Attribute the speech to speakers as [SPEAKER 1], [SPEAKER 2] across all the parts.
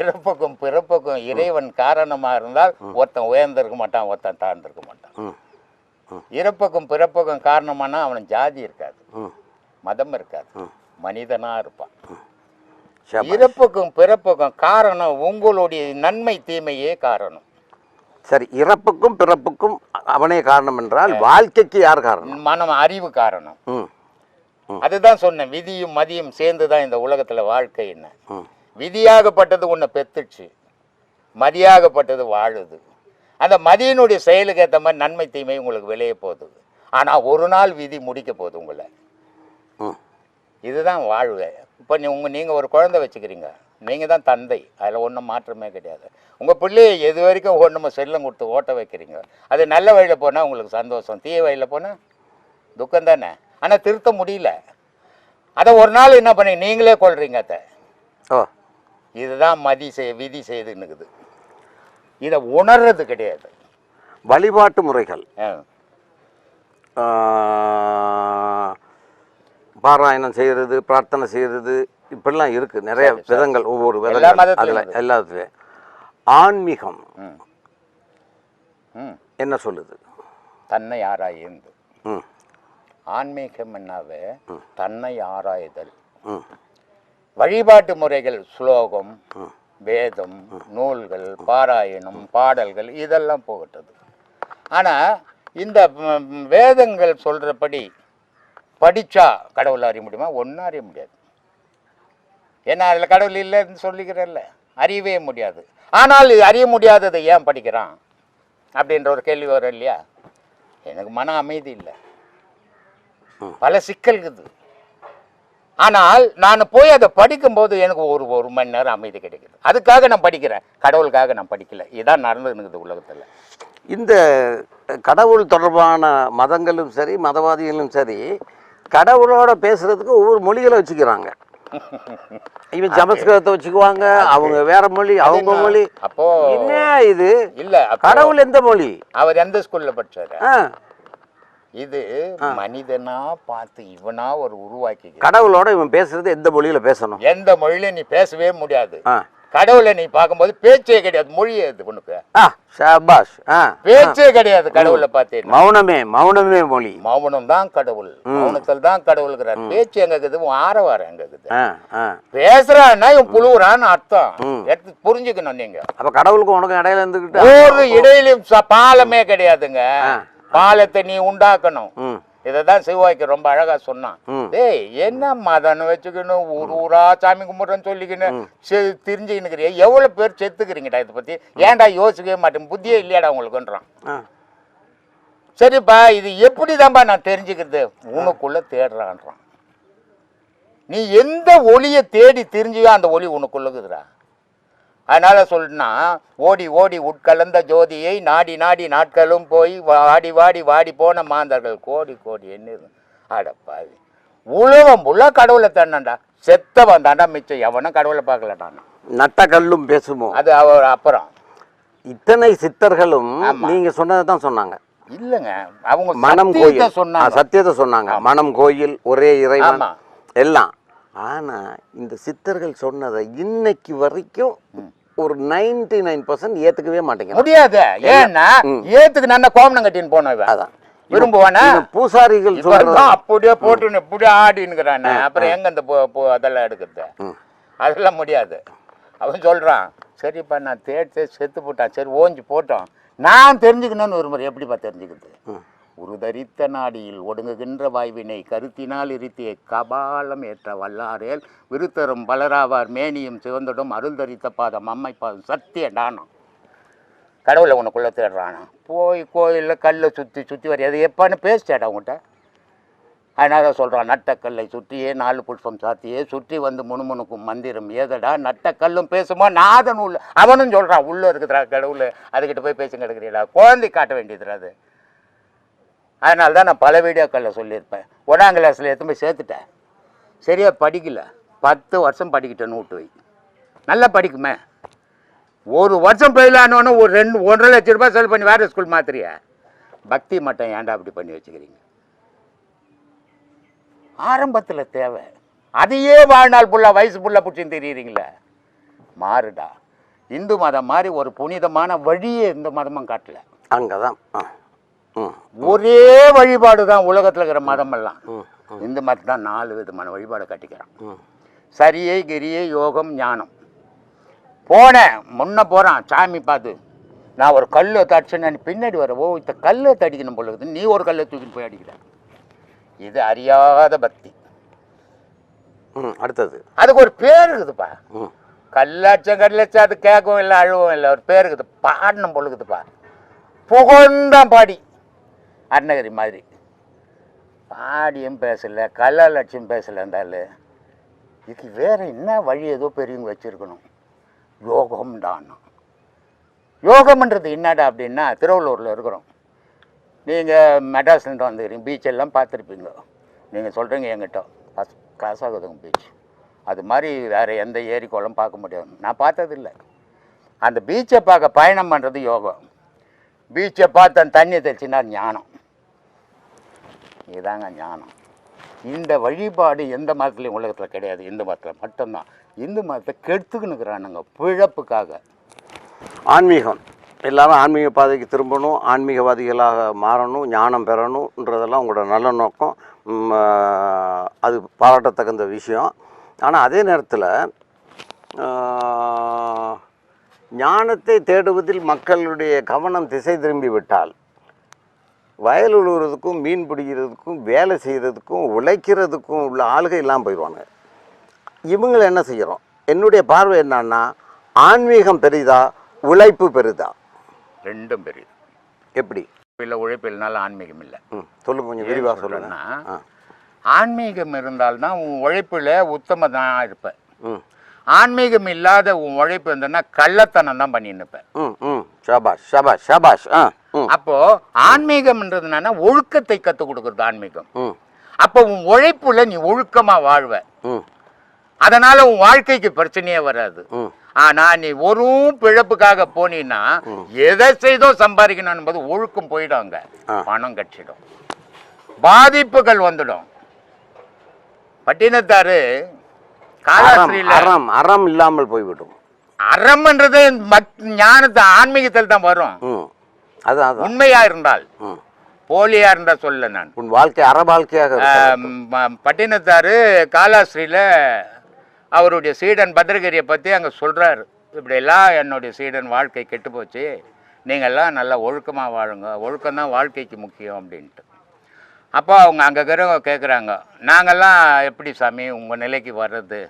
[SPEAKER 1] இறப்புக்கும் பிறப்புக்கும் இறைவன் காரணமா இருந்தால் ஒருத்தன் உயர்ந்திருக்க மாட்டான் ஒருத்தன் தாழ்ந்திருக்க மாட்டான். இறப்புக்கும் பிறப்புக்கும் காரணமானா அவன் ஜாதி இருக்காது. மதம் இருக்காது. மனிதனா இருப்பான். இறப்புக்கும் பிறப்புக்கும் காரணம் உங்களுடைய நன்மை தீமையே காரணம்.
[SPEAKER 2] சரி இறப்புக்கும் பிறப்புக்கும் அவனே காரணம் என்றால் வாழ்க்கைக்கு யார் காரணம்?
[SPEAKER 1] மனம் அறிவு காரணம். அதுதான் சொன்னேன் விதியும் மதியும் சேர்ந்து தான் இந்த உலகத்துல வாழ்க்கை என்ன? விதியாகப்பட்டது உன்னை பெத்துச்சு. மதியாகப்பட்டது வாழுது. அந்த மதியினுடைய செயலுக்கு ஏற்ற மாதிரி நன்மை தீமை உங்களுக்கு விளைய போகுது. ஆனா ஒரு நாள் விதி முடிக்க போகுது உங்களை.
[SPEAKER 2] ம்
[SPEAKER 1] இதுதான் வாழ்வு. இப்போ நீ உங்க நீங்க ஒரு குழந்தை வச்சுக்கிறீங்க. நீங்க தான் தந்தை. அதுல ஒன்றும் மாற்றமே கிடையாது. உங்க பிள்ளையை எது வரைக்கும் ஒன்றுமோ செல்லம் கொடுத்து ஓட்ட வைக்கிறீங்க? அது நல்ல வழியில போனா உங்களுக்கு சந்தோஷம். தீய வழியில போனா துக்கம் தானே? ஆனா திருத்த முடியல. அதை ஒரு நாள் என்ன பண்ணி நீங்களே கொள்றீங்க அதை.
[SPEAKER 2] ஓ
[SPEAKER 1] இதுதான் மதி செய் விதி செய்துன்னுக்குது. இதை உணர்றது கிடையாது.
[SPEAKER 2] வழிபாட்டு முறைகள். பாராயணம் செய்கிறது பிரார்த்தனை செய்கிறது இப்படிலாம் இருக்கு. நிறைய விதங்கள் ஒவ்வொரு விதங்கள். அதில். எல்லாத்துலேயும். ஆன்மீகம்
[SPEAKER 1] ம். ம்.
[SPEAKER 2] என்ன சொல்லுது?
[SPEAKER 1] தன்னை ஆராய்ந்து.
[SPEAKER 2] ம்.
[SPEAKER 1] ஆன்மீகம் என்னாவே தன்னை ஆராய்தல்.
[SPEAKER 2] ம்.
[SPEAKER 1] வழிபாட்டு முறைகள் ஸ்லோகம் வேதம் நூல்கள் பாராயணம் பாடல்கள் இதெல்லாம் போகட்டது ஆனால் இந்த வேதங்கள் சொல்கிறபடி படித்தா கடவுளை அறிய முடியுமா? ஒன்றும் அறிய முடியாது. ஏன்னா அதில் கடவுள் இல்லைன்னு சொல்லிக்கிறல்ல அறியவே முடியாது. ஆனால் இது அறிய முடியாததை ஏன் படிக்கிறான்? அப்படின்ற ஒரு கேள்வி வரும் இல்லையா? எனக்கு மன அமைதி இல்லை. பல சிக்கல் இருக்குது. ஆனால் நான் போய் அதை படிக்கும்போது எனக்கு ஒரு ஒரு மணி நேரம் அமைதி கிடைக்குது. அதுக்காக நான் படிக்கிறேன். கடவுளுக்காக நான் படிக்கல. இதான் நடந்துருக்குது உலகத்தில்.
[SPEAKER 2] இந்த கடவுள் தொடர்பான மதங்களும் சரி மதவாதிகளும் சரி கடவுளோட பேசுறதுக்கு ஒவ்வொரு மொழிகளை வச்சுக்கிறாங்க. இவன் சமஸ்கிருதத்தை வச்சுக்குவாங்க அவங்க வேற மொழி அவங்க மொழி.
[SPEAKER 1] அப்போ
[SPEAKER 2] என்ன இது?
[SPEAKER 1] இல்ல
[SPEAKER 2] கடவுள் எந்த மொழி?
[SPEAKER 1] அவர் எந்த ஸ்கூல்ல படிச்சாரு? இது மனிதனா பார்த்து இவனா ஒரு உருவாக்கி
[SPEAKER 2] கடவுளோட இவன் பேசுறது எந்த மொழியில பேசணும்?
[SPEAKER 1] எந்த மொழியில நீ பேசவே முடியாது. கடவுளை நீ பார்க்கும்போது பேச்சே கிடையாது. மொழியே இது உனக்கு.
[SPEAKER 2] ஷாபாஷ்.
[SPEAKER 1] பேச்சே கிடையாது கடவுளை பார்த்தேன்
[SPEAKER 2] மௌனமே மௌனமே மொழி.
[SPEAKER 1] மௌனம் தான் கடவுள். மௌனத்தில் தான் கடவுளுங்கிறார் பேச்சு எங்க இருக்குது? ஆரவாரம் எங்க இருக்குது? பேசுறான்னா இவன் புழுவுறான்னு அர்த்தம். எடுத்து புரிஞ்சுக்கணும் நீங்க.
[SPEAKER 2] அப்ப கடவுளுக்கு உனக்கு இடையில இருந்துக்கிட்டு
[SPEAKER 1] ஒரு இடையிலும் பாலமே கிடையாதுங்க. பாலத்தை நீ உண்டாக்கணும். இதைதான் சிவாய்க்கு ரொம்ப அழகா சொன்னான். டேய் என்ன மதன்னு வச்சுக்கணும் ஊர் ஊரா சாமி கும்பிட்றேன்னு சொல்லிக்கணும் சரி தெரிஞ்சுக்கினுக்கிறிய எவ்வளவு பேர் செத்துக்கிறீங்கடா இதை பத்தி? ஏன்டா யோசிக்கவே மாட்டேன். புத்தியே இல்லையாடா உங்களுக்குன்றான். சரிப்பா இது எப்படிதான்பா நான் தெரிஞ்சுக்கிறது? உனக்குள்ள தேடுறான்றான். நீ எந்த ஒளியை தேடி தெரிஞ்சியோ அந்த ஒளி உனக்குள்ளக்குதுடா அதனால சொல்லினா ஓடி ஓடி உட்கலந்த ஜோதியை நாடி நாடி நாட்களும் போய் வாடி வாடி வாடி போன மாந்தர்கள் கோடி கோடி என்ன அடப்பாவி உலகம் உள்ள கடவுளை தண்ணண்டா செத்தவன் தாண்டா மிச்சம் எவனும் கடவுளை பார்க்கலடான்
[SPEAKER 2] நட்ட கல்லும் பேசுமோ?
[SPEAKER 1] அது அவர் அப்புறம்.
[SPEAKER 2] இத்தனை சித்தர்களும். நீங்க சொன்னதை தான் சொன்னாங்க.
[SPEAKER 1] இல்லைங்க. அவங்க
[SPEAKER 2] மனம் கோயில்.
[SPEAKER 1] சொன்னாங்க.
[SPEAKER 2] சத்தியத்தை சொன்னாங்க. மனம் கோயில் ஒரே இறைவன். எல்லாம். ஆனா இந்த சித்தர்கள் சொன்னதை இன்னைக்கு வரைக்கும் ஒரு நைன்டி நைன் பர்சன்ட் ஏத்துக்கவே மாட்டேங்கிறான்
[SPEAKER 1] முடியாது. ஏன்னா ஏத்துக்கு நல்ல கோமணம் கட்டின்னு போனோம் இவன்
[SPEAKER 2] அதான்.
[SPEAKER 1] விரும்புவானா?
[SPEAKER 2] பூசாரிகள்
[SPEAKER 1] இப்ப
[SPEAKER 2] சொல்றது
[SPEAKER 1] தான் அப்படியே போட்டு இப்படியே ஆடினுக்கிறானே அப்புறம் எங்க போ- அதெல்லாம் எடுக்கிறது. அதெல்லாம் முடியாது. அவன் சொல்றான் சரிப்பா நான் தேடி செத்து போட்டான். சரி ஓஞ்சி போட்டோம். நான் தெரிஞ்சுக்கணும்னு ஒரு முறை. எப்படிப்பா தெரிஞ்சுக்கிறது. உருதரித்த நாடியில் ஒடுங்குகின்ற வாய்வினை கருத்தினால் இருத்திய கபாலம் ஏற்ற வல்லாரேல் விருத்தரும் பலராவார். மேனியும் சிவந்தடும் அருள் தரித்த பாதம் அம்மை பாதம் சத்திய டானம் கடவுளை உனக்குள்ளே தேடுறானா? போய் கோயிலில் கல்லை சுற்றி சுற்றி வர அது எப்பான்னு பேசிட்டாடா உங்கள்கிட்ட அதனால சொல்கிறான் நட்டக்கல்லை சுற்றியே நாலு புஷ்பம் சாத்தியே சுற்றி வந்து முணுமுணுக்கும் மந்திரம் ஏதடா? நட்டக்கல்லும் பேசுமா? நாதன் உள்ள அவனும் சொல்கிறான் உள்ளே இருக்குதுடா கடவுள் அதுக்கிட்ட போய் பேசுங்க எடுக்கிறீடா குழந்தை காட்ட வேண்டியதுடா அது. அதனால தான் நான் பல வீடியோக்களில் சொல்லியிருப்பேன். ஒன்றாம் கிளாஸில் எடுத்து போய் சேர்த்துட்டேன். சரியாக படிக்கல. பத்து வருஷம் படிக்கிட்டேன் நூட்டு வை. நல்லா படிக்குமே. ஒரு வருஷம் போயிடலான்னு ஒரு ரெண்டு ஒன்றரை லட்ச ரூபாய் செலவு பண்ணி வேறு ஸ்கூல் மாத்திரியா பக்தி மட்டும் ஏன்டா அப்படி பண்ணி வச்சுக்கிறீங்க? ஆரம்பத்தில் தேவை. அதையே வாழ்நாள் ஃபுல்லாக வயசு புள்ள பிடிச்சின்னு தெரியுறீங்களே. மாறுடா. இந்து மதம் மாதிரி ஒரு புனிதமான வழியே எந்த மதமும் காட்டல.
[SPEAKER 2] அங்கே தான் ஆ.
[SPEAKER 1] ஒரே வழிபாடு தான் உலகத்தில் இருக்கிற மதமெல்லாம். இந்து மதம் தான் நாலு விதமான வழிபாடு கட்டிக்கிறான். சரியை கிரியை யோகம் ஞானம். போனேன் முன்ன போகிறான் சாமி பார்த்து நான் ஒரு கல்லை தடிச்சேன்னு பின்னாடி வர ஓ இந்த கல்லை தடிக்கணும் இருக்குது. நீ ஒரு கல்லை தூக்கிட்டு போய் அடிக்கிற. இது அறியாத பக்தி.
[SPEAKER 2] ம் அடுத்தது.
[SPEAKER 1] அதுக்கு ஒரு பேர் இருக்குதுப்பா. கல்லாச்சம் கல்லாச்சம் அது கேட்கவும் இல்லை அழுவும் இல்லை. ஒரு பேர் இருக்குது. பாடணும் இருக்குதுப்பா. புகழ்ந்தான் பாடி. அருணகிரி மாதிரி. பாடியும் பேசல கல்லாலட்சியம் பேசல இருந்தாலும் இதுக்கு வேறு என்ன வழி ஏதோ பெரியவங்க வச்சுருக்கணும்? யோகம் தான் யோகம்ன்றது என்னடா அப்படின்னா திருவள்ளூரில் இருக்கிறோம். நீங்கள் மெட்ராஸ்லேருந்து வந்துக்கிறீங்க பீச் எல்லாம் பார்த்துருப்பீங்க. நீங்கள் சொல்கிறீங்க என்கிட்ட ஃபஸ்ட் கிளாஸ் ஆகுதுங்க பீச் அது மாதிரி வேறு எந்த ஏரி குளம் பார்க்க முடியாது. நான் பார்த்ததில்ல. அந்த பீச்சை பார்க்க பயணம் பண்ணுறது யோகம். பீச்சை பார்த்து அந்த தண்ணியை தெளிச்சுன்னா ஞானம். இதுதாங்க ஞானம். இந்த வழிபாடு எந்த மதத்துலையும் உலகத்தில் கிடையாது. இந்து மதத்தில் மட்டும்தான். இந்து மதத்தை கெடுத்துக்கணுக்கிறானுங்க பிழப்புக்காக.
[SPEAKER 2] ஆன்மீகம். எல்லாரும் ஆன்மீக பாதைக்கு திரும்பணும் ஆன்மீகவாதிகளாக மாறணும் ஞானம் பெறணுன்றதெல்லாம் உங்களோட நல்ல நோக்கம். அது பாராட்டத்தகுந்த விஷயம். ஆனால் அதே நேரத்தில் ஞானத்தை தேடுவதில் மக்களுடைய கவனம் திசை திரும்பி விட்டால் வயல் உழுவுறதுக்கும் மீன் பிடிக்கிறதுக்கும் வேலை செய்கிறதுக்கும் உழைக்கிறதுக்கும் உள்ள ஆளுகை எல்லாம் போயிடுவாங்க. இவங்களை என்ன செய்கிறோம் என்னுடைய பார்வை என்னன்னா ஆன்மீகம் பெரிதா உழைப்பு பெரிதா?
[SPEAKER 1] ரெண்டும் பெரியது
[SPEAKER 2] எப்படி?
[SPEAKER 1] இல்லை உழைப்பு இல்லைனாலும் ஆன்மீகம் இல்லை.
[SPEAKER 2] ம் சொல்லுங்க கொஞ்சம் விரிவாக ஆ.
[SPEAKER 1] ஆன்மீகம் இருந்தால்தான் உன் உழைப்பில் உத்தமதான் இருப்ப.
[SPEAKER 2] ம்.
[SPEAKER 1] ஆன்மீகம் இல்லாத உன் உழைப்பு இருந்ததுன்னா கள்ளத்தனம் தான் பண்ணின்னு இருப்ப.
[SPEAKER 2] ம் ம். ஷபாஷ் ஷபாஷ் ஷபாஷ் ஆ.
[SPEAKER 1] அப்போ ஆன்மீகம்ன்றது என்னன்னா ஒழுக்கத்தை கற்றுக் கொடுக்குறது ஆன்மீகம். அப்போ உன் உழைப்புல நீ ஒழுக்கமா வாழ்வ. அதனால உன் வாழ்க்கைக்கு பிரச்சனையே வராது. ஆனா நீ ஒரு பிழப்புக்காக போனீன்னா எதை செய்தோ சம்பாதிக்கணும் என்பது ஒழுக்கம் போயிடுங்க
[SPEAKER 2] ஆ.
[SPEAKER 1] பணம் கட்சிடும் பாதிப்புகள் வந்துடும். பட்டினத்தாரு
[SPEAKER 2] அறம்
[SPEAKER 1] காலாஸ்திரியில
[SPEAKER 2] அறம் அறம் இல்லாமல் போய்விடும்.
[SPEAKER 1] அறம்ன்றது ஞானத்தை ஆன்மீகத்தில் தான் வரும்
[SPEAKER 2] அதான்
[SPEAKER 1] உண்மையா இருந்தால் போலியா இருந்தா சொல்ல நான்.
[SPEAKER 2] உன் வாழ்க்கை அற வாழ்க்கையாக
[SPEAKER 1] பட்டினத்தாரு காலாஸ்திரியில அவருடைய சீடன் பத்ரகிரியை பற்றி அங்கே சொல்கிறாரு இப்படியெல்லாம் என்னுடைய சீடன் வாழ்க்கை கெட்டு போச்சு நீங்கள்லாம் நல்லா ஒழுக்கமாக வாழுங்க. ஒழுக்கம் தான் வாழ்க்கைக்கு முக்கியம் அப்படின்ட்டு. அப்போ அவங்க அங்கே இருக்கிறவங்க கேட்குறாங்க நாங்கள்லாம் எப்படி சாமி உங்கள் நிலைக்கு வர்றது?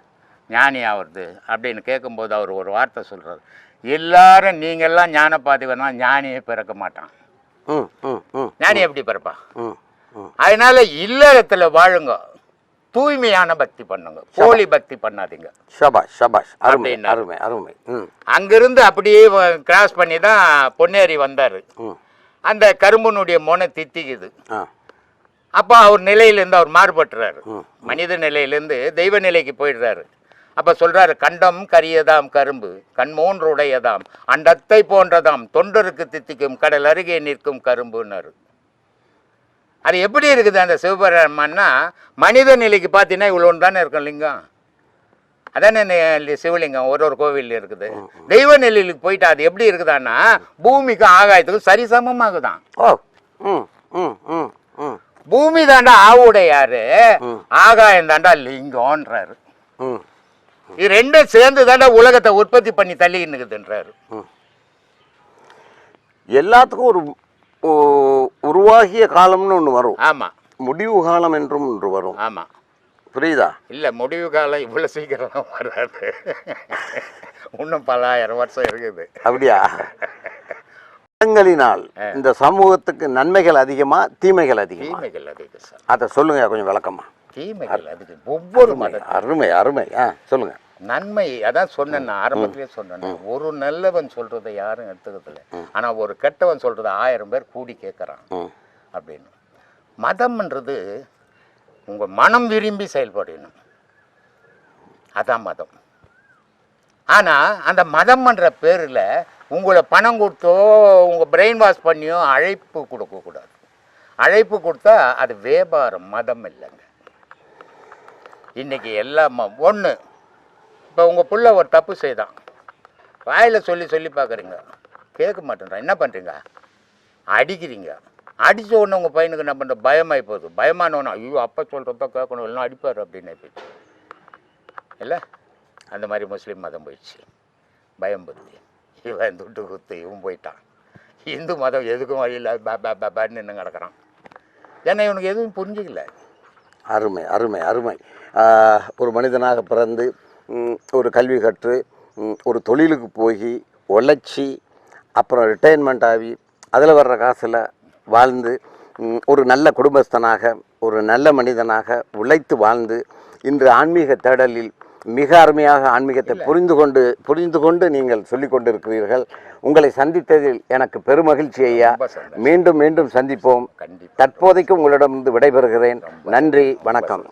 [SPEAKER 1] ஞானி ஆவறது? அப்படின்னு கேட்கும்போது அவர் ஒரு வார்த்தை சொல்கிறார் எல்லாரும் நீங்கள்லாம் ஞான பாதிவனா ஞானியே பிறக்க மாட்டான்.
[SPEAKER 2] ம் ம் ம்.
[SPEAKER 1] ஞானி எப்படி பிறப்பா அதனால இல்லறத்துல வாழுங்க. தூய்மையான பக்தி பண்ணுங்க. போலி பக்தி பண்ணாதீங்க.
[SPEAKER 2] ஷபாஷ் ஷபாஷ். அருமை. அருமை அருமை.
[SPEAKER 1] அங்கிருந்து அப்படியே கிராஸ் பண்ணி தான் பொன்னேரி வந்தார். அந்த கரும்பனுடைய மொனை தித்திக்குது. அப்போ அவர் நிலையிலேருந்து அவர் மாறுபட்டுறாரு. மனித நிலையிலேருந்து தெய்வ நிலைக்கு போயிடுறாரு. அப்போ சொல்றாரு கண்டம் கரியதாம் கரும்பு கண் மூன்று உடையதாம் அண்டத்தை போன்றதாம் தொண்டருக்கு தித்திக்கும் கடல் அருகே நிற்கும் கரும்புன்னாரு. அது எப்படி இருக்குது அந்த சிவபெருமான்னா மனித நிலைக்கு பார்த்தீங்கன்னா இவ்வளோன்னு தானே இருக்கும் லிங்கம். அதானே சிவலிங்கம் ஒரு ஒரு கோவில் இருக்குது. தெய்வ நிலையிலுக்கு போயிட்டு அது எப்படி இருக்குதான்னா பூமிக்கும் ஆகாயத்துக்கும் சரிசமமாகுதான். பூமி தாண்டா ஆவுடையாரு. ஆகாயம் தாண்டா லிங்கம்ன்றாரு. இது ரெண்டும் சேர்ந்து தாண்டா உலகத்தை உற்பத்தி பண்ணி தள்ளிக்கிட்டு இருக்குதுன்றாரு
[SPEAKER 2] எல்லாத்துக்கும் ஒரு உருவாகிய காலம்னு ஒன்று வரும்.
[SPEAKER 1] ஆமா.
[SPEAKER 2] முடிவு காலம் என்றும் ஒன்று வரும்.
[SPEAKER 1] ஆமா.
[SPEAKER 2] புரியுதா?
[SPEAKER 1] இல்ல முடிவு காலம் இவ்வளவு சீக்கிரம் வராது. இன்னும் பல ஆயிரம் வருஷம் இருக்குது.
[SPEAKER 2] அப்படியா? மதங்களினால் இந்த சமூகத்துக்கு நன்மைகள் அதிகமா தீமைகள் அதிகமா?
[SPEAKER 1] தீமைகள் அதிகம் சார்.
[SPEAKER 2] அதை சொல்லுங்க கொஞ்சம் விளக்கமா.
[SPEAKER 1] தீமைகள் அதிகம் ஒவ்வொரு மத
[SPEAKER 2] அருமை அருமை. ஆ சொல்லுங்க.
[SPEAKER 1] நன்மை அதான் சொன்னேன் நான் ஆரம்பத்திலே சொன்னேன் ஒரு நல்லவன் சொல்றதை யாரும் எடுத்துக்கிறதில்ல. ஆனா ஒரு கெட்டவன் சொல்றதை ஆயிரம் பேர் கூடி கேட்கறான் அப்படின்னு. மதம்ன்றது உங்க மனம் விரும்பி செயல்படணும். அதான் மதம். ஆனா அந்த மதம்ன்ற பேர்ல உங்களை பணம் கொடுத்தோ உங்க பிரெயின் வாஷ் பண்ணியோ அழைப்பு கொடுக்கக்கூடாது. அழைப்பு கொடுத்தா அது வியாபாரம் மதம் இல்லைங்க. இன்றைக்கி எல்லாம் ஒன்று இப்போ உங்கள் பிள்ளை ஒரு தப்பு செய்தான். வாயில் சொல்லி சொல்லி பார்க்குறீங்க கேட்க மாட்டேன்றான் என்ன பண்ணுறீங்க அடிக்கிறீங்க. அடித்த உடனே உங்கள் பையனுக்கு என்ன பண்ணுற பயமாகி போகுது. பயமானவனா ஐயோ அப்பா சொல்கிறப்ப கேட்கணும். எல்லாம் அடிப்பார் அப்படின்னு போயிடுச்சு. இல்லை? அந்த மாதிரி முஸ்லீம் மதம் போயிடுச்சு. பயம் புத்தி இவன் துட்டு குத்து இவன் போயிட்டான். இந்து மதம் எதுக்கும் வழியில் பே பே பே நின்று கிடக்குறான். ஏன்னா இவனுக்கு எதுவும் புரிஞ்சிக்கல.
[SPEAKER 2] அருமை அருமை அருமை. ஒரு மனிதனாக பிறந்து ஒரு கல்வி கற்று ஒரு தொழிலுக்கு போய் உழைச்சி அப்புறம் ரிட்டையர்மெண்ட் ஆகி அதில் வர்ற காசில் வாழ்ந்து ஒரு நல்ல குடும்பஸ்தனாக ஒரு நல்ல மனிதனாக உழைத்து வாழ்ந்து இன்று ஆன்மீக தேடலில் மிக அருமையாக ஆன்மீகத்தை புரிந்து கொண்டு புரிந்து கொண்டு நீங்கள் சொல்லிக் கொண்டிருக்கிறீர்கள். உங்களை சந்தித்ததில் எனக்கு பெருமகிழ்ச்சி ஐயா. மீண்டும் மீண்டும் சந்திப்போம். தற்போதைக்கு உங்களிடமிருந்து விடைபெறுகிறேன். நன்றி வணக்கம்.